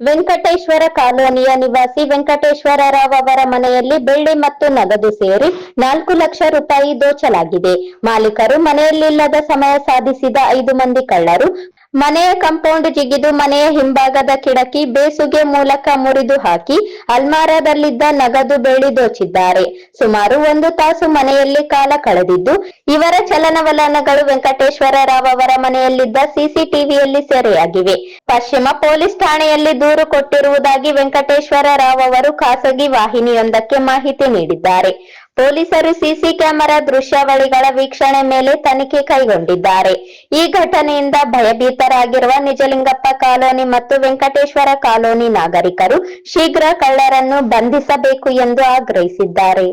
ವೆಂಕಟೇಶ್ವರ ಕಾಲೋನಿಯ ನಿವಾಸಿ ವೆಂಕಟೇಶ್ವರ ರಾವ್ ಅವರ ಮನೆಯಲ್ಲಿ ಬೆಳ್ಳಿ ಮತ್ತು ನಗದು ಸೇರಿ ನಾಲ್ಕು ಲಕ್ಷ ರೂಪಾಯಿ ದೋಚಲಾಗಿದೆ. ಮಾಲೀಕರು ಮನೆಯಲ್ಲಿಲ್ಲದ ಸಮಯ ಸಾಧಿಸಿದ ಐದು ಮಂದಿ ಕಳ್ಳರು ಮನೆಯ ಕಾಂಪೌಂಡ್ ಜಿಗಿದು ಮನೆಯ ಹಿಂಭಾಗದ ಕಿಡಕಿ ಬೇಸುಗೆ ಮೂಲಕ ಮುರಿದು ಹಾಕಿ ಅಲ್ಮಾರದಲ್ಲಿದ್ದ ನಗದು ಬೇಳಿ ದೋಚಿದ್ದಾರೆ. ಸುಮಾರು ಒಂದು ತಾಸು ಮನೆಯಲ್ಲಿ ಕಾಲ ಕಳೆದಿದ್ದು, ಇವರ ಚಲನವಲನಗಳು ವೆಂಕಟೇಶ್ವರ ರಾವ್ ಅವರ ಮನೆಯಲ್ಲಿದ್ದ ಸಿಸಿಟಿವಿಯಲ್ಲಿ ಸೆರೆಯಾಗಿವೆ. ಪಶ್ಚಿಮ ಪೊಲೀಸ್ ಠಾಣೆಯಲ್ಲಿ ದೂರು ಕೊಟ್ಟಿರುವುದಾಗಿ ವೆಂಕಟೇಶ್ವರ ರಾವ್ ಅವರು ಖಾಸಗಿ ವಾಹಿನಿಯೊಂದಕ್ಕೆ ಮಾಹಿತಿ ನೀಡಿದ್ದಾರೆ. ಪೊಲೀಸರು ಸಿಸಿ ಕ್ಯಾಮೆರಾ ದೃಶ್ಯಾವಳಿಗಳ ವೀಕ್ಷಣೆ ಮೇಲೆ ತನಿಖೆ ಕೈಗೊಂಡಿದ್ದಾರೆ. ಈ ಘಟನೆಯಿಂದ ಭಯಭೀತರಾಗಿರುವ ನಿಜಲಿಂಗಪ್ಪ ಕಾಲೋನಿ ಮತ್ತು ವೆಂಕಟೇಶ್ವರ ಕಾಲೋನಿ ನಾಗರಿಕರು ಶೀಘ್ರ ಕಳ್ಳರನ್ನು ಬಂಧಿಸಬೇಕು ಎಂದು ಆಗ್ರಹಿಸಿದ್ದಾರೆ.